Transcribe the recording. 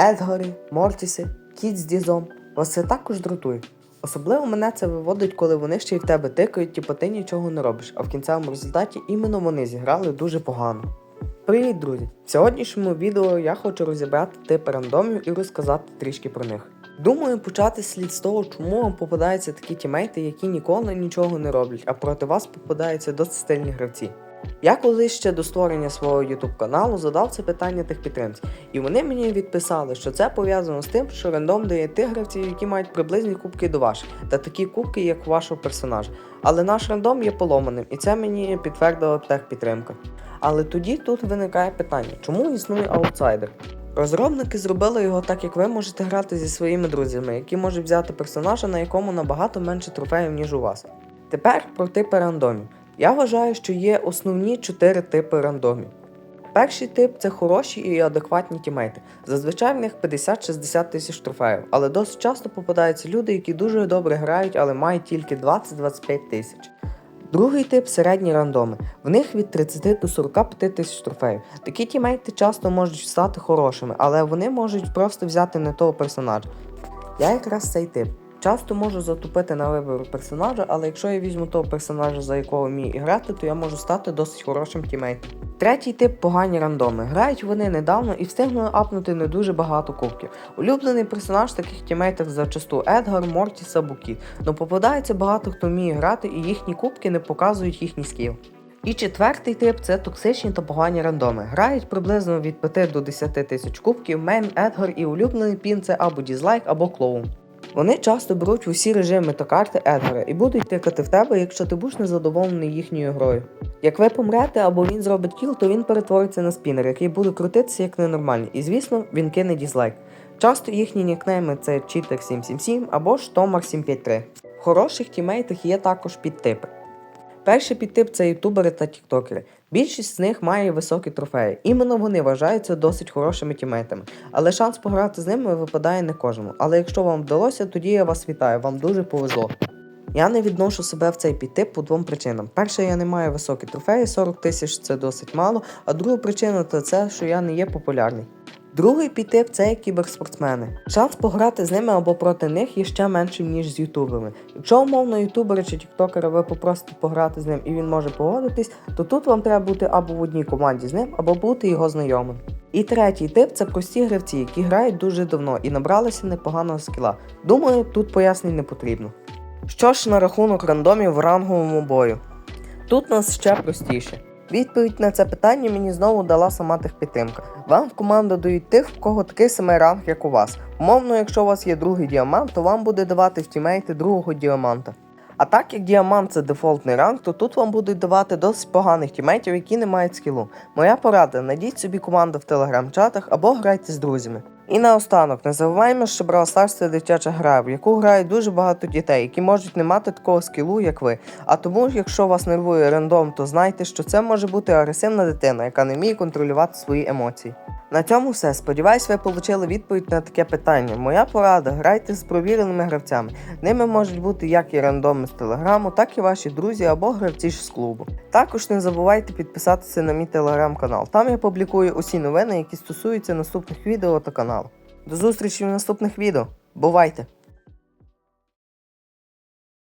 Едгари, Мортіси, Кіт з Дізом. Вас це також дратує. Особливо мене це виводить, коли вони ще й в тебе тикають, типу ти нічого не робиш, а в кінцевому результаті іменно вони зіграли дуже погано. Привіт, друзі! В сьогоднішньому відео я хочу розібрати типи рандомів і розказати трішки про них. Думаю, почати слід з того, чому вам попадаються такі тімейти, які ніколи нічого не роблять, а проти вас попадаються досить стильні гравці. Я колись ще до створення свого YouTube каналу задав це питання тих підтримців, і вони мені відписали, що це пов'язано з тим, що рандом дає тих гравців, які мають приблизні кубки до ваших, та такі кубки, як у вашого персонажа. Але наш рандом є поломаним, і це мені підтвердила техпідтримка. Але тоді тут виникає питання, чому існує аутсайдер? Розробники зробили його так, як ви можете грати зі своїми друзями, які можуть взяти персонажа, на якому набагато менше трофеїв, ніж у вас. Тепер про типи рандомів. Я вважаю, що є основні чотири типи рандомів. Перший тип це хороші і адекватні тімейти. Зазвичай в них 50-60 тисяч трофеїв, але досить часто попадаються люди, які дуже добре грають, але мають тільки 20-25 тисяч. Другий тип середні рандоми. В них від 30 до 45 тисяч трофеїв. Такі тімейти часто можуть стати хорошими, але вони можуть просто взяти не того персонажа. Я якраз цей тип. Часто можу затупити на вибору персонажа, але якщо я візьму того персонажа, за якого вмію грати, то я можу стати досить хорошим тімейтом. Третій тип погані рандоми. Грають вони недавно і встигнули апнути не дуже багато кубків. Улюблений персонаж таких тімейтах зачасту Едгар, Мортіс або Кіт. Но попадається багато хто вміє грати, і їхні кубки не показують їхній скіл. І четвертий тип це токсичні та погані рандоми. Грають приблизно від 5 до 10 тисяч кубків, мейн, Едгар і улюблений пін це або дізлайк, або клоун. Вони часто беруть усі режими та карти Едгара і будуть тикати в тебе, якщо ти будеш незадоволений їхньою грою. Як ви помрете або він зробить кіл, то він перетвориться на спінер, який буде крутитися як ненормальний, і звісно, він кине дізлайк. Часто їхні нікнейми це Cheater 777 або ж Tomar 753. В хороших тімейтах є також підтипи. Перший підтип це ютубери та тіктокери. Більшість з них має високі трофеї. Іменно вони вважаються досить хорошими тімейтами. Але шанс пограти з ними випадає не кожному. Але якщо вам вдалося, тоді я вас вітаю, вам дуже повезло. Я не відношу себе в цей підтип по двом причинам. Перша, я не маю високі трофеї, 40 тисяч це досить мало, а друга причина це що я не є популярний. Другий підтип це кіберспортсмени. Шанс пограти з ними або проти них є ще меншим, ніж з ютуберами. Якщо умовно ютубера чи тіктокера ви попросите пограти з ним і він може погодитись, то тут вам треба бути або в одній команді з ним, або бути його знайомим. І третій тип це прості гравці, які грають дуже давно і набралися непоганого скіла. Думаю, тут пояснень не потрібно. Що ж на рахунок рандомів в ранговому бою? Тут нас ще простіше. Відповідь на це питання мені знову дала сама техпідтримка. Вам в команду дають тих, в кого такий самий ранг, як у вас. Умовно, якщо у вас є другий діамант, то вам буде давати в другого діаманта. А так як діамант це дефолтний ранг, то тут вам будуть давати досить поганих тімейтів, які не мають скілу. Моя порада: найдіть собі команду в телеграм-чатах або грайте з друзями. І наостанок, не забуваємо, що Brawl Stars це дитяча гра, в яку грають дуже багато дітей, які можуть не мати такого скілу, як ви. А тому, якщо вас нервує рандом, то знайте, що це може бути агресивна дитина, яка не вміє контролювати свої емоції. На цьому все. Сподіваюсь, ви отримали відповідь на таке питання. Моя порада: грайте з провіреними гравцями. Ними можуть бути як і рандоми з телеграму, так і ваші друзі або гравці ж з клубу. Також не забувайте підписатися на мій телеграм-канал. Там я публікую усі новини, які стосуються наступних відео та каналу. До зустрічі в наступних відео. Бувайте!